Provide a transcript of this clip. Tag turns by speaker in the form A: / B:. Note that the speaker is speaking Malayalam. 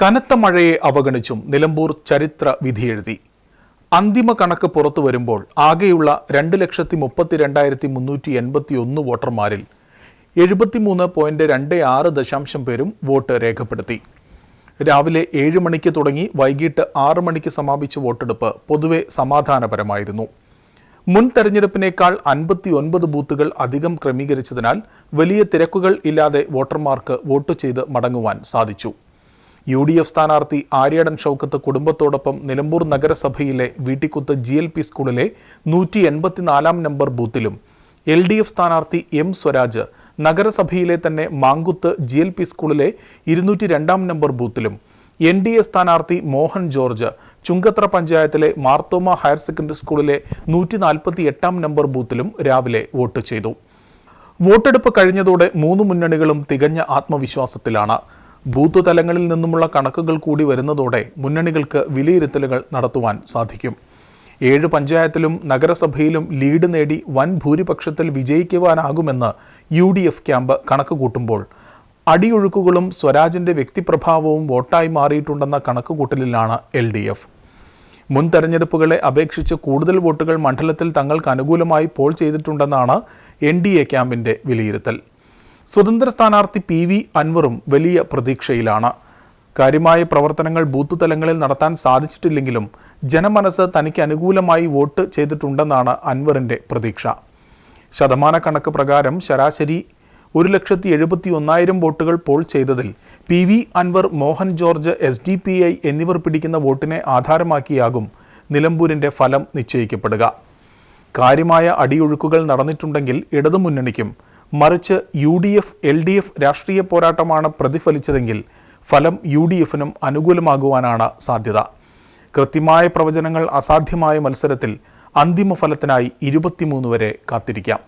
A: കനത്ത മഴയെ അവഗണിച്ചും നിലമ്പൂർ ചരിത്ര വിധിയെഴുതി അന്തിമ കണക്ക് പുറത്തു വരുമ്പോൾ ആകെയുള്ള രണ്ട് ലക്ഷത്തി മുപ്പത്തി രണ്ടായിരത്തി മുന്നൂറ്റി എൺപത്തി ഒന്ന് വോട്ടർമാരിൽ എഴുപത്തിമൂന്ന് പോയിന്റ് രണ്ട് ആറ് ദശാംശം പേരും വോട്ട് രേഖപ്പെടുത്തി. രാവിലെ ഏഴ് മണിക്ക് തുടങ്ങി വൈകിട്ട് ആറ് മണിക്ക് സമാപിച്ച വോട്ടെടുപ്പ് പൊതുവെ സമാധാനപരമായിരുന്നു. മുൻ തെരഞ്ഞെടുപ്പിനേക്കാൾ അൻപത്തി ഒൻപത് ബൂത്തുകൾ അധികം ക്രമീകരിച്ചതിനാൽ വലിയ തിരക്കുകൾ ഇല്ലാതെ വോട്ടർമാർക്ക് വോട്ട് ചെയ്ത് മടങ്ങുവാൻ സാധിച്ചു. യു ഡി എഫ് സ്ഥാനാർത്ഥി ആര്യാടൻ ഷൗക്കത്ത് കുടുംബത്തോടൊപ്പം നിലമ്പൂർ നഗരസഭയിലെ വീട്ടിക്കുത്ത് ജി എൽ പി സ്കൂളിലെ നൂറ്റി എൺപത്തിനാലാം നമ്പർ ബൂത്തിലും എൽ ഡി എഫ് സ്ഥാനാർത്ഥി എം സ്വരാജ് നഗരസഭയിലെ തന്നെ മാങ്കുത്ത് ജി എൽ പി സ്കൂളിലെ ഇരുന്നൂറ്റി രണ്ടാം നമ്പർ ബൂത്തിലും. എൻ ഡി എ സ്ഥാനാർത്ഥി മോഹൻ ജോർജ് ചുങ്കത്ര പഞ്ചായത്തിലെ മാർത്തോമ ഹയർ സെക്കൻഡറി സ്കൂളിലെ നൂറ്റി നാൽപ്പത്തി എട്ടാം നമ്പർ ബൂത്തിലും രാവിലെ വോട്ട് ചെയ്തു. വോട്ടെടുപ്പ് കഴിഞ്ഞതോടെ മൂന്ന് മുന്നണികളും തികഞ്ഞ ആത്മവിശ്വാസത്തിലാണ്. ബൂത്ത് തലങ്ങളിൽ നിന്നുമുള്ള കണക്കുകൾ കൂടി വരുന്നതോടെ മുന്നണികൾക്ക് വിലയിരുത്തലുകൾ നടത്തുവാൻ സാധിക്കും. ഏഴ് പഞ്ചായത്തിലും നഗരസഭയിലും ലീഡ് നേടി വൻ ഭൂരിപക്ഷത്തിൽ വിജയിക്കുവാനാകുമെന്ന് യു ഡി എഫ് ക്യാമ്പ് കണക്ക് കൂട്ടുമ്പോൾ അടിയൊഴുക്കുകളും സ്വരാജിന്റെ വ്യക്തിപ്രഭാവവും വോട്ടായി മാറിയിട്ടുണ്ടെന്ന കണക്കുകൂട്ടലിലാണ് എൽ ഡി എഫ് മുൻ തെരഞ്ഞെടുപ്പുകളെ അപേക്ഷിച്ച് കൂടുതൽ വോട്ടുകൾ മണ്ഡലത്തിൽ തങ്ങൾക്ക് അനുകൂലമായി പോൾ ചെയ്തിട്ടുണ്ടെന്നാണ് എൻ ഡി എ ക്യാമ്പിന്റെ വിലയിരുത്തൽ. സ്വതന്ത്ര സ്ഥാനാർത്ഥി പി വി അൻവറും വലിയ പ്രതീക്ഷയിലാണ്. കാര്യമായ പ്രവർത്തനങ്ങൾ ബൂത്ത് തലങ്ങളിൽ നടത്താൻ സാധിച്ചിട്ടില്ലെങ്കിലും ജനമനസ് തനിക്ക് അനുകൂലമായി വോട്ട് ചെയ്തിട്ടുണ്ടെന്നാണ് അൻവറിന്റെ പ്രതീക്ഷ. ശതമാന കണക്ക് പ്രകാരം ശരാശരി ഒരു ലക്ഷത്തി എഴുപത്തി ഒന്നായിരം വോട്ടുകൾ പോൾ ചെയ്തതിൽ P V Anwar Mohan George S D P I എന്നിവർ പിടിക്കുന്ന വോട്ടിനെ ആധാരമാക്കിയാകും നിലമ്പൂരിന്റെ ഫലം നിശ്ചയിക്കപ്പെടുക. കാര്യമായ അടിയൊഴുക്കുകൾ നടന്നിട്ടുണ്ടെങ്കിൽ ഇടതുമുന്നണിക്കും മറിച്ച് U D F L D F രാഷ്ട്രീയ പോരാട്ടമാണ് പ്രതിഫലിച്ചതെങ്കിൽ ഫലം യു ഡി എഫിനും അനുകൂലമാകുവാനാണ് സാധ്യത. കൃത്യമായ പ്രവചനങ്ങൾ അസാധ്യമായ മത്സരത്തിൽ അന്തിമ ഫലത്തിനായി ഇരുപത്തിമൂന്ന് വരെ കാത്തിരിക്കാം.